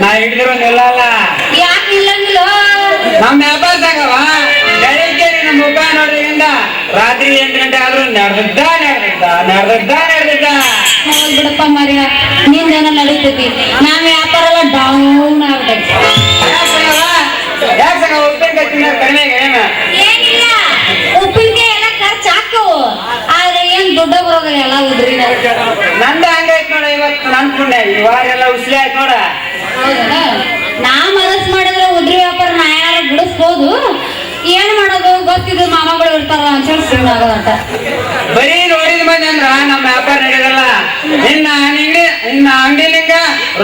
ನಾ ಹಿಡಿದ್ರು ನಿಲ್ಲಲ್ಲ ಯಾಕೆ ಇಲ್ಲಂಗಿಲ್ಲ? ನಮ್ಮ ವ್ಯಾಪಾರ ಆಗವ? ಬೆಳಿಗ್ಗೆ ನಿನ್ನ ಮುಖ ನೋಡ್ರಿಂದ ರಾತ್ರಿ ಎಂಟು ಗಂಟೆ ಆದ್ರೂ ನಡೆದ ನಡೆದಿದ್ದ ನಡೆದ ನಡೆದಿದ್ದ. ಹೌದ್ ಬಿಡಪ್ಪ ಮರ್ಯ ನಿಂದೇನ ನಡೀತೈತಿ. ನಾವ್ ವ್ಯಾಪಾರ ಎಲ್ಲ ಡೌನ್ ಆಗ್ತೈತಿ ಯಾಕ್ ಉಪ್ಪಿನಕಾಯಿ ಕಡಿಮೆ? ಏನಿಲ್ಲ ಉಪ್ಪಿನಕಾಯಿ ಎಲ್ಲ ಖರ್ಚು ಹಾಕವು ಆದ್ರೆ ಏನ್ ದುಡ್ಡ ಎಲ್ಲ ಉದ್ರಿ ನಂದ ಹಂಗೈತ್ ನೋಡ ಇವತ್ತು ನನ್ ಪುಣ್ಯ ಈ ವಾರ ಎಲ್ಲ ಉಸ್ಲಿ ಆಯ್ತು ನೋಡ. ನಾ ಮನಸ್ ಮಾಡಿದ್ರೆ ಉದ್ರಿ ವ್ಯಾಪಾರ ನಾ ಯಾರು ಬಿಡಿಸ್ಬೋದು? ಏನ್ ಮಾಡೋದು? ಗೊತ್ತಿದ್ರು ಮಾಮಗಳು ಇರ್ತಾರ ಅಂತ. ಹೇಳಿ ಬರೀ ನೋಡಿದ ಮಂದಿ ಅಂದ್ರ ನಮ್ಮ ವ್ಯಾಪಾರ ನಡೆಯಲ್ಲ ನಿನ್ನ ಅಂಗಡಿ ನಿನ್ನ ಅಂಗಡಿಲಿಂಗ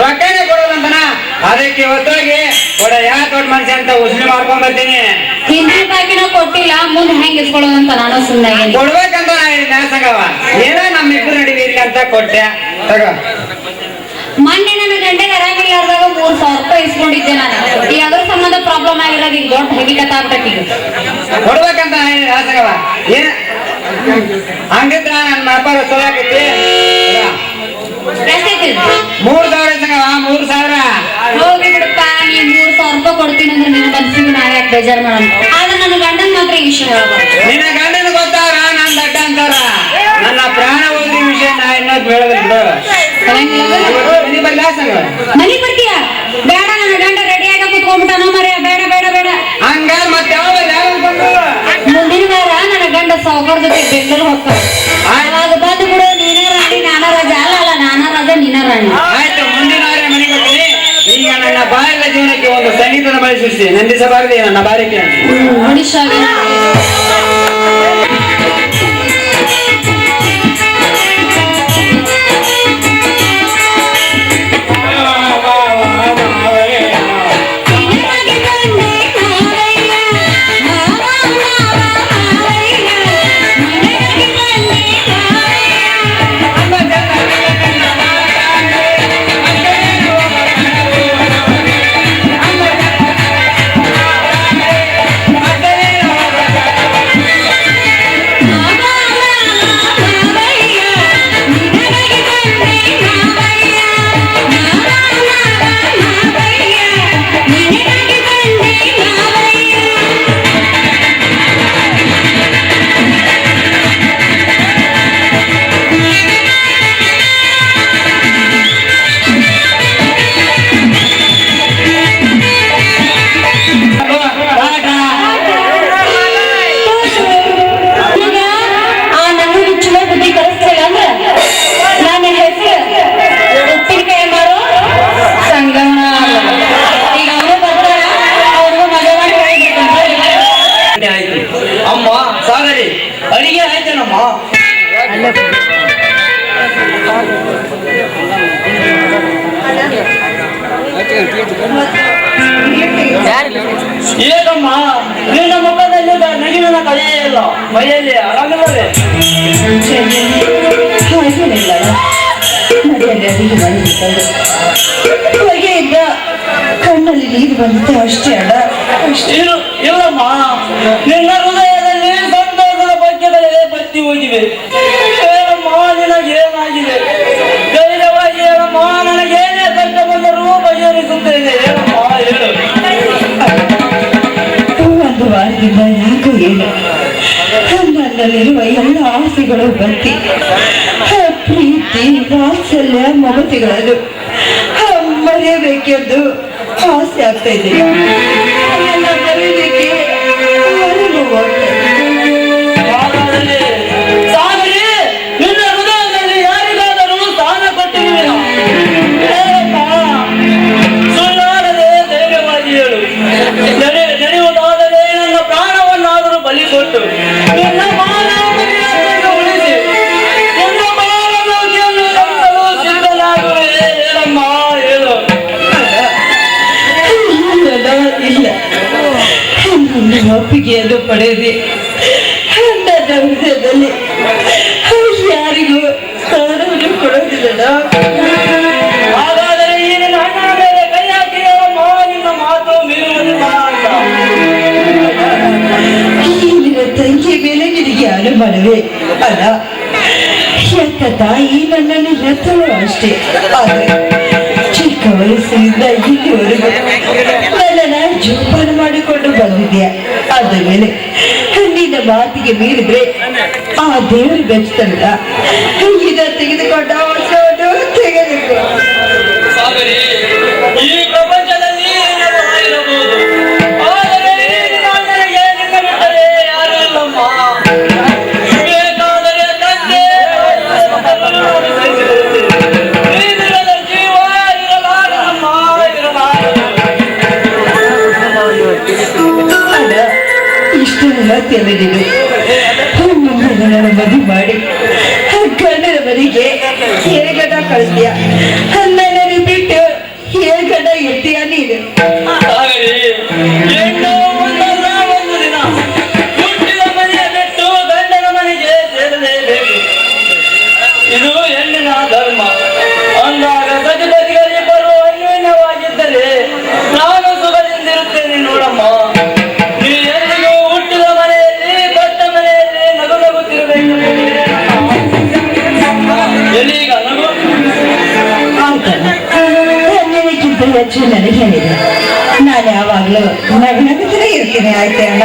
ರೊಕ್ಕನೆ ಕೊಡೋದಂತನ? ಅದಕ್ಕೆ ಹೊತ್ತೋಗಿ ಕೊಡ ಯಾ ದೊಡ್ಡ ಮನುಷ್ಯ ಅಂತ ಉಸಿರು ಮಾಡ್ಕೊಂಡ್ ಬರ್ತೀನಿ. ಹಿಂದಿನ ಬಾಕಿನ ಕೊಟ್ಟಿಲ್ಲ ಮುಂದೆ ಹೆಂಗ್ ಇಸ್ಕೊಳ್ಳೋದಂತ ನಾನು ಸುಮ್ಮನೆ ಕೊಡ್ಬೇಕಂತ ನಾ ಹೇಳಿದ್ನ ಸಂಗವ ಏನೋ ನಮ್ಮ ಇಬ್ಬರು ನಡುವೆ ಅಂತ ಕೊಟ್ಟೆ. ತಗೋ. ಮೊನ್ನೆ ನನ್ನ ಆರಾಮಿಲ್ಲಾರ್ದಾಗ ಮೂರ್ ಸಾವಿರ ರೂಪಾಯಿ ಇಸ್ಕೊಂಡಿದ್ದೆ ನಾನು. ಈ ಅದ್ರ ಸಂಬಂಧ ಪ್ರಾಬ್ಲಮ್ ಆಗಿರೋದು ಈಗ ದೊಡ್ಡ ಹಗಿಕತ್ ಆಗ್ತೈತಿ ಕೊಡ್ಬೇಕಂತ ನಾ ಹೇಳಿದ್ನ ಆ ಏನ? ಹಂಗಿದ್ರ ನನ್ನ ವ್ಯಾಪಾರ ಚಲೋ ಆಗೈತಿ ಎಷ್ಟೈತಿ ಮೂರ್ ಸಾವಿರ ಸಂಗವ ಮೂರ್ ಸಾವಿರ. ಹೋಗಿ ಬಿಡಪ್ಪ ನೀ ಮೂರ್ ಸಾವಿರ ರೂಪಾಯಿ ಕೊಡ್ತೀನಿ ಅಂದ್ರೆ ನಿನ್ನ ಮನ್ಸಿಗೆ ನಾ ಯಾಕೆ ಬೇಜಾರ್ ಮಾಡೋಣ ಸಂಗೀತದ ಬಳಿ ಸೃಷ್ಟಿ ನಂದಿಸಬಾರದು ನನ್ನ ಬಾರಿಕೆ ಏನಮ್ಮ ನಿನ್ನ ಮುಖದಲ್ಲಿ ನಗಿನ ಇಲ್ಲ ಮೈಯಲ್ಲಿ ಆರಾಮಿಲ್ಲವೇ ಹೊಗೆಯಿಂದ ಕಣ್ಣಲ್ಲಿ ನೀರು ಬಂತು ಅಷ್ಟೇ ಅಲ್ಲ ಇಲ್ಲಮ್ಮ ನಿನ್ನ ಹೃದಯದಲ್ಲಿ ಸಂತೋಷದ ಬಗ್ಗೆ ಬತ್ತಿ ಹೋಗಿವೆ. ಒಂದು ವಾರದಿಂದ ಯಾಕೋ ಏನು ನನ್ನಲ್ಲಿರುವ ಎಲ್ಲ ಆಸೆಗಳು ಬಂತಿ. ಪ್ರೀತಿ, ವಾತ್ಸಲ್ಯ ಮಮತೆಗಳನ್ನು ಮರೆಯಬೇಕೆಂದು ಆಸೆ ಆಗ್ತಾ ಇದೆ. ವಿಜಯವನ್ನು ಪಡೆದಿ. ಅಂತ ವಿಷಯದಲ್ಲಿ ಯಾರಿಗೂ ಸ್ಥಾನವನ್ನು ಕೊಡೋದಿಲ್ಲ ತಂಗಿ ಮೇಲೆ ಅನುಮಾನವೇ? ಅಲ್ಲ ಎತ್ತ ತಾಯಿ ನನ್ನನ್ನು ಅಷ್ಟೇ. ಆದರೆ ಚಿಕ್ಕ ವಯಸ್ಸಿನಿಂದ ಇಲ್ಲಿವರೆಗೂ ನನ್ನನ್ನು ಜೋಪಾನ ಬಂದಿದ್ಯಾ? ಅದ್ರ ಮೇಲೆ ನಿನ್ನ ಮಾತಿಗೆ ಮೀರಿದ್ರೆ ಆ ದೇವರು ಬೆಚ್ಚಲ್ಲ ವೇದಿಕೆಗೆ ಆಯ್ಕೆ ಅಲ್ಲ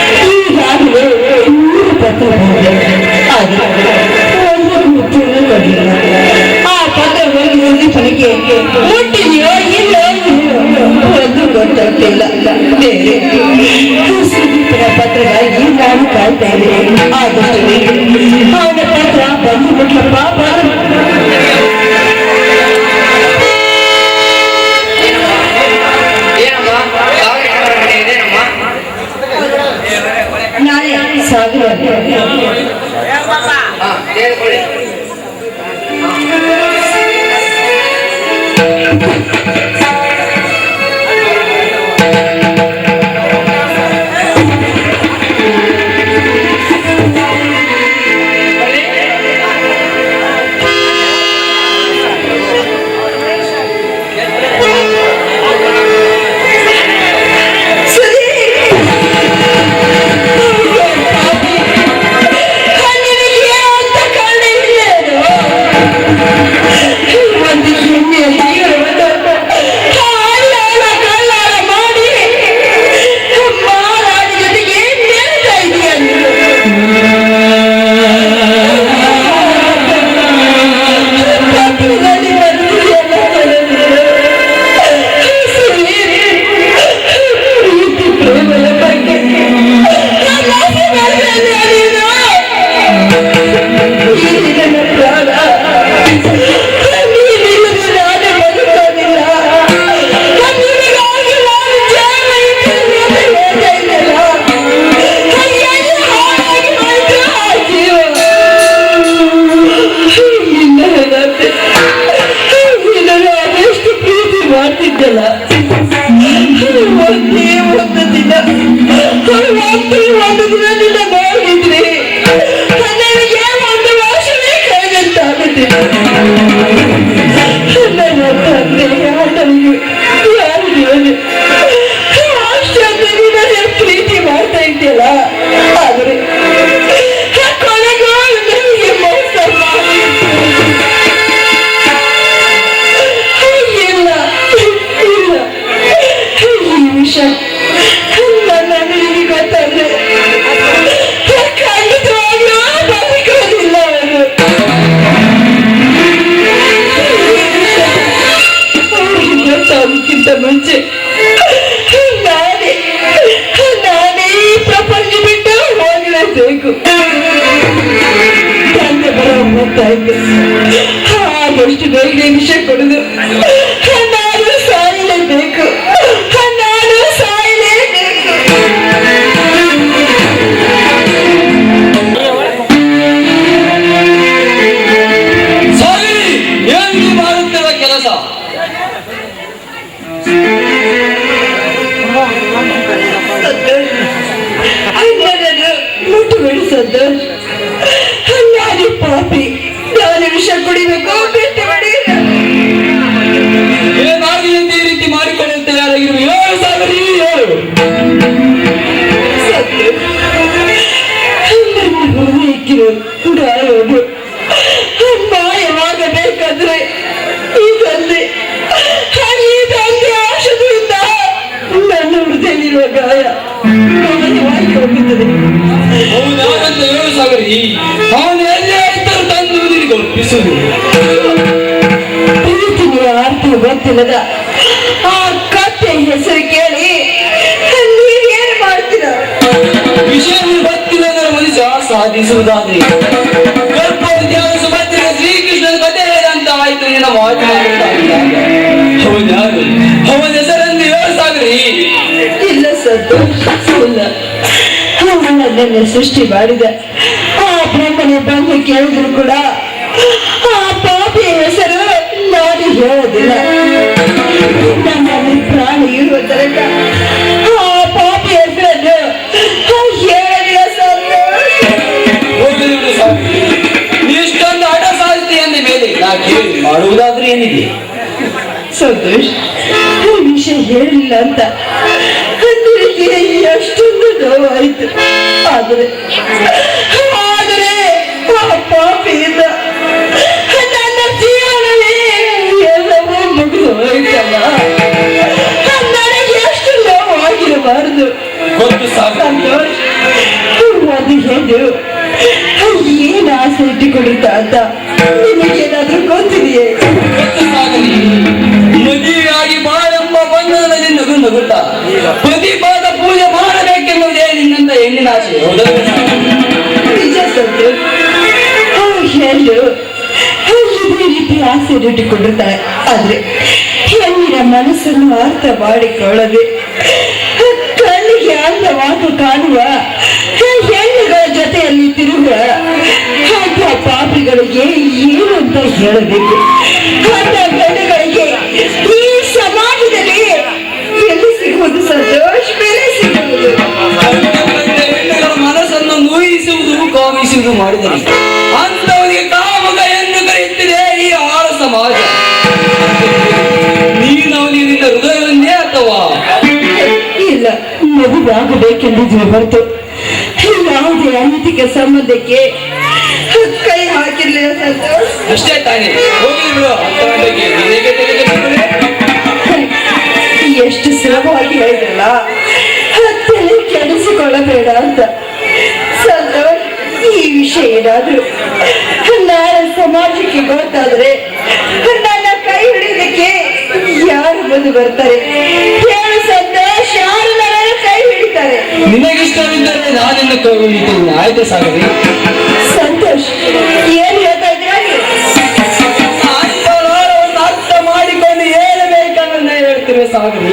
ನನಗೆ ಮುಟ್ಟಿದೆಯೋ ಇಲ್ಲೋ ಒಂದು ಗೊತ್ತಾಗ್ತಿಲ್ಲ ಬೇರೆ ಸುಮಿತ್ರ ಪತ್ರಗಾಗಿ ನಾನು ಕಾಯ್ತಾ ಇದ್ದೇನೆ ಆದಷ್ಟು ಅವನ ಪತ್ರ ಬಂದು ಬಿಟ್ಲಪ್ಪ ನಾಳೆ ಸಾವಿರ Oh, ಗೊತ್ತಾಗೋಕ್ಕಿಂತ ಮುಂಚೆ. ನಾನೇ ನಾನೇ ಪ್ರಪಂಚ ಬಿಟ್ಟು ಹೋಗಲೇಬೇಕು ತಂದೆ ಬರೋ ಬೇಗ ನಿಮಿಷ ಕೊಡುದು. ಗೊತ್ತಿಲ್ಲದ ಆ ಕತ್ತೆ ಹೆಸರು ಕೇಳಿ ನೀವೇನ್ ಮಾಡ್ತೀರ? ವಿಷಯ ಗೊತ್ತಿಲ್ಲ ಮನುಷ್ಯ ಸಾಧಿಸುವುದಾದ್ರೆ. ಶ್ರೀಕೃಷ್ಣನ ಕಥೆ ಆಯ್ತು ನಿನ್ನ ಮಾತು ಅವನ ಹೆಸರನ್ನು ಇಲ್ಲ ಸಂತೋಷ ಇಲ್ಲ ಅವನು ನನ್ನನ್ನು ಸೃಷ್ಟಿ ಮಾಡಿದ. ಆ ಬ್ರಹ್ಮನ ಬಂದು ಕೇಳಿದ್ರು ಕೂಡ ಆ ಪಾಪಿಯ ಹೆಸರು ನಾನು ಹೇಳೋದಿಲ್ಲ. ಇರುವ ತನಕ ಆ ಪಾಪಿಯ ಹೆಸರನ್ನು ಸಾಗರಿ ಇಷ್ಟೊಂದು ಹಠ ಸಾಧಿಸಿ ಅಂದ ಮೇಲೆ ನಾ ಕೇಳಿ ಮಾಡುವುದಾದ್ರೆ ಏನಿದೆ? ಸಂತೋಷ್ ಈ ವಿಷಯ ಹೇಳಿಲ್ಲ ಅಂತ ಅಷ್ಟೊಂದು ನೋವಾಯ್ತು. ಆದರೆ ಆದರೆ ಆ ನೋವಾಗಿರಬಾರದು ಗೊತ್ತು ಸಾಗರಿ ಹೇಳು ಹೆಣ್ಣು. ಏನು ಆಸೆ ಇಟ್ಟುಕೊಂಡಿದ್ದ ಅಂತ ನಿಮಗೇನಾದ್ರೂ ಗೊತ್ತಿದೆಯೇ? ಮದುವೆಯಾಗಿ ಬಾಳೆಂಬ ಬಂಧನದಲ್ಲಿ ನಗು ನಗುತ್ತಾ ಪ್ರತಿಪಾದ ಪೂಜೆ ಮಾಡಬೇಕೆನ್ನುವುದೇ ನಿನ್ನಂತ ಹೆಣ್ಣಿನ ಆಸೆ. ನಿಜ ಸತ್ಯ. ಅವ್ರು ಹೇಳು ಇದೇ ರೀತಿ ಆಸೆ ಇಟ್ಟುಕೊಂಡಿರ್ತಾರೆ ಆದ್ರೆ ಹೆಣ್ಣಿನ ಮನಸ್ಸನ್ನು ಅರ್ಥ ಮಾಡಿಕೊಳ್ಳದೆ ಅಂದವಾಗಿ ಕಾಣುವ. ಹೆಣ್ಣುಗಳ ಜೊತೆಯಲ್ಲಿ ತಿರುಗುವ. ಅಂಥ ಪಾಪಿಗಳಿಗೆ ಏನು ಅಂತ ಹೇಳಬೇಕು? ಅಂಥ ಗಂಡುಗಳಿಗೆ ಈ ಸಮಾಜದಲ್ಲಿ ಎಲ್ಲಿ ಸಿಗುವುದು ಸಂತೋಷ? ಬೆಲೆ ಸಿಗುವುದು. ಮನಸ್ಸನ್ನು ನೋಯಿಸುವುದು ಕಾಮಿಸುವುದು ಮಾಡಿದರೆ. ಅಂತವರಿಗೆ ಕಾಮಕ ಎಂದು ಕರೆಯುತ್ತಿದೆ ಈ ಆಳ ಸಮಾಜ. ನೀನು ಅಥವಾ ಇಲ್ಲ ಮಗುವಾಗಬೇಕೆಂದಿದ್ರೆ ಹೊರತು ಯಾವುದೇ ಅನೈತಿಕ ಸಂಬಂಧಕ್ಕೆ ಕೈ ಹಾಕಿರ್ಲಿಲ್ಲ ಸಂತೋಷ್ ಅಷ್ಟೇ ತಾನೆ. ಎಷ್ಟು ಸುಲಭವಾಗಿ ಹೇಳಿದ್ರಲ್ಲ ತಲೆ ಕೆಡಿಸಿಕೊಳ್ಳಬೇಡ ಅಂತ. ಸಂತೋಷ್ ಈ ವಿಷಯ ಏನಾದ್ರು ನಾಳೆ ಸಮಾಜಕ್ಕೆ ಗೊತ್ತಾದ್ರೆ ನನ್ನ ಕೈ ಹಿಡಿಯೋದಕ್ಕೆ ಯಾರು ಬಂದು ಬರ್ತಾರೆ? ಹೇಳು ಸಂತೋಷ್ ನಿನಗಿಷ್ಟವಿದ್ದರೆ ನಾನಿನ್ನು ಕೈಗೊಳ್ಳುತ್ತೇನೆ ಆಯ್ತು ಸಾಗರಿ? ಸಂತೋಷ್ ಏನ್ ಹೇಳ್ತಾ ಅರ್ಥ ಮಾಡಿಕೊಂಡು ಹೇಳಬೇಕನ್ನ ಹೇಳ್ತಿರುವ ಸಾಗರಿ.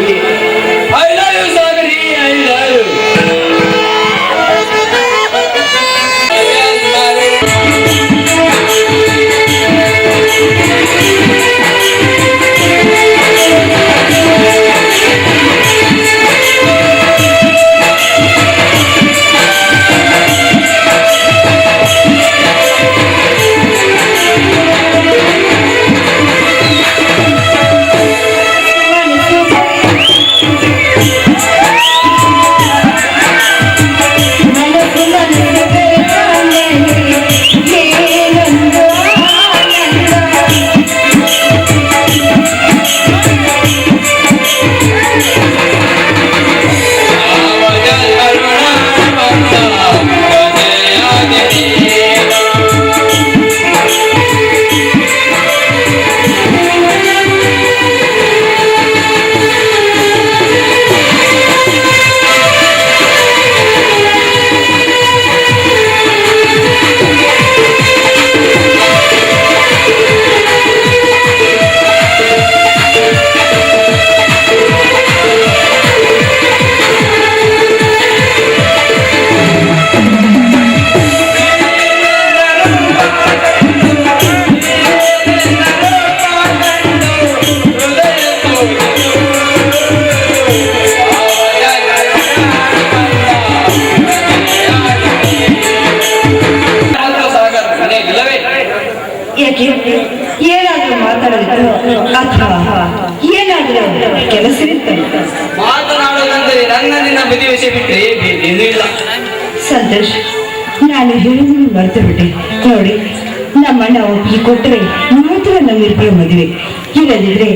ಇಲ್ಲದಿದ್ರೆ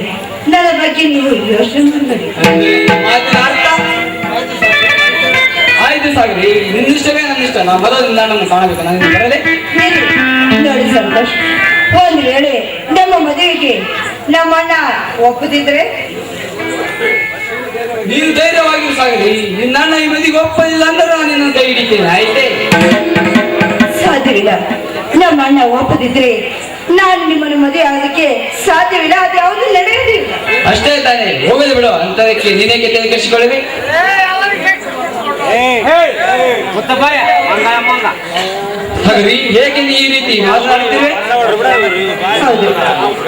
ನನ್ನ ಬಗ್ಗೆ ನೀವು ಯೋಚನೆ ಆಯ್ತು ಸಾಗ್ರಿ ನಿನ್ನಿಷ್ಟವೇ ನನ್ನ ಇಷ್ಟ ನಾ ಕಾಣಬೇಕು. ನಾನು ಬರಲೇ? ನೋಡಿ ಸಂತೋಷ್. ಒಂದು ವೇಳೆ ನಮ್ಮ ಮದುವೆಗೆ ನಮ್ಮಣ್ಣ ಒಪ್ಪದಿದ್ರೆ? ನೀನು ಧೈರ್ಯವಾಗಿ ಸಾಗಲಿ ನಿನ್ನ ಅಣ್ಣ ಈ ಮದುವೆಗೆ ಒಪ್ಪಲಿಲ್ಲ ಅಂದ್ರೆ ನಾನು ನಿನ್ನ ಕೈ ಹಿಡಿತೇನೆ. ಆಯ್ತೇ? ಸಾಧ್ಯವಿಲ್ಲ. ನಮ್ಮ ಅಣ್ಣ ಒಪ್ಪದಿದ್ರೆ ನಾನು ನಿಮ್ಮನ್ನು ಮದುವೆ ಆಗಲಿಕ್ಕೆ ಸಾಧ್ಯವಿಲ್ಲ ಅದು ಯಾವುದು ನಡೆಯೋದಿಲ್ಲ ಅಷ್ಟೇ ತಾನೆ ಹೋಗಲಿ ಬಿಡು ಅಂತದಕ್ಕೆ ನೀನೇಕೆ ತಲೆ ಕೆಡಿಸಿಕೊಳ್ಳಿ ಹಾಗಾದ್ರೆ ಹೇಗೆ ನೀ ಈ ರೀತಿ ಮಾತನಾಡ್ತೀವಿ ಹೌದು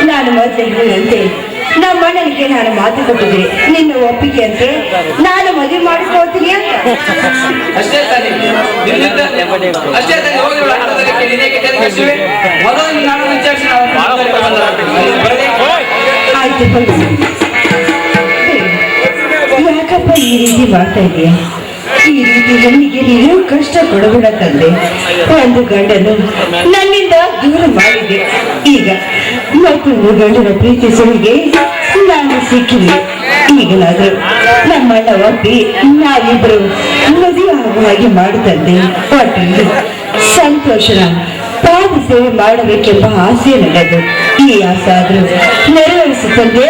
ನಾನು ಮತ್ತೆ ಹೇಳಿದಂತೆ ನಮ್ಮ ಅಣ್ಣನಿಗೆ ನಾನು ಮಾತು ಕೊಟ್ಟಿದ್ದೆ. ನಿನ್ನ ಒಪ್ಪಿಗೆ ಅಂತ ನಾನು ಮದುವೆ ಮಾಡಿಕೊಳ್ತೀನಿ ಅಂತ. ಅಷ್ಟೇ ತಾನೇ ನಿನ್ನಿಂದ ಅಷ್ಟೇ ತಾನೇ ಹೋಗಲಿ ಬಿಡು ಅಂತದಕ್ಕೆ ನೀನೇಕೆ ಮೊದಲು ನಾನು ವಿಚಾರಿಸಿ ನಾವು ಮಾತಾಡ್ಕೊಂಡು ಬಂದ್ರೆ ಬರಲೇ. ಆಯ್ತು ಹೋಗಿ ಯಾಕಪ್ಪ ಈ ರೀತಿ ಮಾಡ್ತಾ ಇದೆಯಾ? ಈ ರೀತಿ ಹೆಣ್ಣಿಗೆ ನೀನು ಕಷ್ಟ ಕೊಡಬೇಡ ತಂದೆ. ಒಂದು ಗಂಡನು ನನ್ನಿಂದ ದೂರ ಮಾಡಿದೆ ಈಗ ಮತ್ತೊಂದು ಗಂಡನ ಪ್ರೀತಿಸುವಿಗೆ ನಾನು ಸಿಕ್ಕಿದೆ. ಈಗಲಾದರೂ ನಮ್ಮಣ್ಣ ಒಪ್ಪಿ ನಾವಿಬ್ರು ಮದುವೆ ಹಾಗೆ ಮಾಡುತ್ತಂತೆ ಒಟ್ಟಿಗೆ ಸಂತೋಷನ ಪಾದ ಸೇವೆ ಮಾಡಬೇಕೆಂಬ ಆಸೆ ನನ್ನದು. ಈ ಆಸೆ ಆದ್ರೂ ನೆರವೇರಿಸುತ್ತಂತೆ.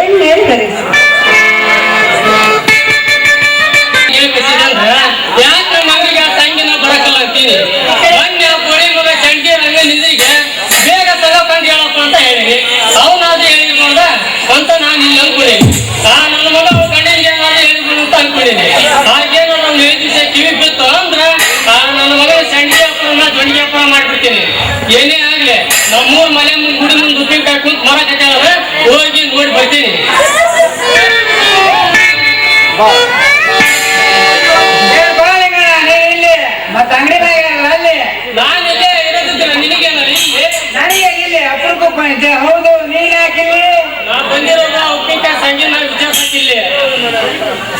ಏನೇ ಆಗ್ಲಿ ನಮ್ಮೂರ್ ಮನೆ ಮುಂದೆ ಗುಡಿ ಮುಂದೆ ಉಪ್ಪಿನಕಾಯಿ ಕುಂತ ಮರ ಕಟ್ಟಾದ್ರೆ ಹೋಗಿ ನೋಡಿ ಬರ್ತೀನಿ. ಮತ್ತ ಅಂಗಡಿ ಅಲ್ಲಿ. ನಾನು ಇಲ್ಲೇ ಇರೋದಿದ್ರೆ ಇಲ್ಲಿ? ನನಗೆ ಇಲ್ಲಿ ಅಪರೂಪಕ್ಕೆ ಬಂದಿದ್ದೆ. ಹೌದು ನೀನ್ ಯಾಕೆ ಇಲ್ಲಿ? ನಾ ಬಂದಿರೋದು ಉಪ್ಪಿನಕಾಯಿ ಸಂಜೆ ನಾವು ವಿಚಾರಿಸಿಲ್ಲ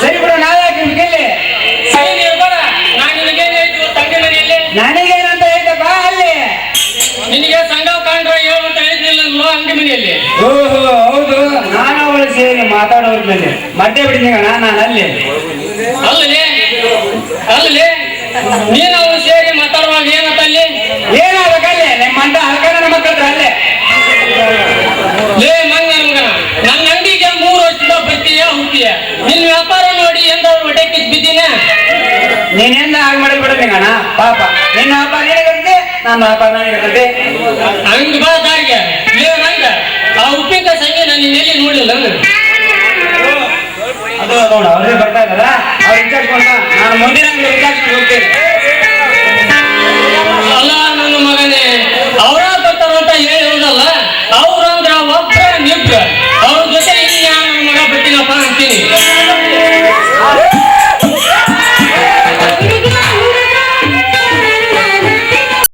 ಸರಿ ಬಿಡು ನಾವ್ ಯಾಕೆ ಇಲ್ಲಿ? ನಾನು ನಿನಗೆ ತಂಗಿ ಮನೆಯಲ್ಲಿ? ನನಗೇನಂತ ಹೇಳ್ದೆ ಬಾ ಅಲ್ಲಿ ನಿನಗೆ ಸಂಘ ಕಾಂಡ್ರ ಹೇಳು ಅಂತ ಹೇಳಿದ್ನಿಲ್ಲ ನಾನು ಅಂಗಡಿ ಮನೆಯಲ್ಲಿ. ಓಹೋ ಹೌದು. ನಾನು ಅವಳು ಸೇರಿ ಮಾತಾಡೋದ್ಮೇಲೆ ಮಡ್ಡೆ ಬಿಡಿದೀಗಣ್ಣ ನಾನು ಅಲ್ಲಿ. ಅಲ್ಲೇ ಅಲ್ಲೇ ನೀನು ಅವಳು ಸೇರಿ ಮಾತಾಡುವಾಗ ಏನಂತ ಅಲ್ಲಿ? ಏನಾಗಬೇಕಲ್ಲಿ? ನಿಮ್ಮ ಮಂಟ ನಮ್ಮ ಮಕ್ಕಳ ಅಲ್ಲೇ. ಲೇ ಮಂಗ ಮಗನ ನನ್ನ ಅಂಗಡಿಗೆ ಮೂರು ವರ್ಷದಿಂದ ಬರ್ತೀಯ ಹೋಗ್ತೀಯ ನಿನ್ನ ವ್ಯಾಪಾರ ನೋಡಿ ಎಂದ ಹೊಟ್ಟೆ ಕಿತ್ ಬಿದ್ದೀನ? ನೀನೆಂದ ಹಾಗೆ ಮಾಡಿ ಬಿಡಬೇಕಣ್ಣ ಪಾಪ. ನಿನ್ನ ಹಬ್ಬ ನಿನಗಂತೆ ನನ್ನ ಹಬ್ಬ ನನಗಂತೆ ಹಂಗ ಬಾ ದಾರಿಗೆ. ಆ ಉಪ್ಪಿನಕಾಯಿ ಸಂಘ ನಾನು ಇನ್ನೆಲ್ಲಿ ನೋಡಿಲ್ಲ ಅದು ಬರ್ತಾ ಇದಾರ ನಾನು ಅಲ್ಲ ನನ್ನ ಮಗನೇ ಅವರ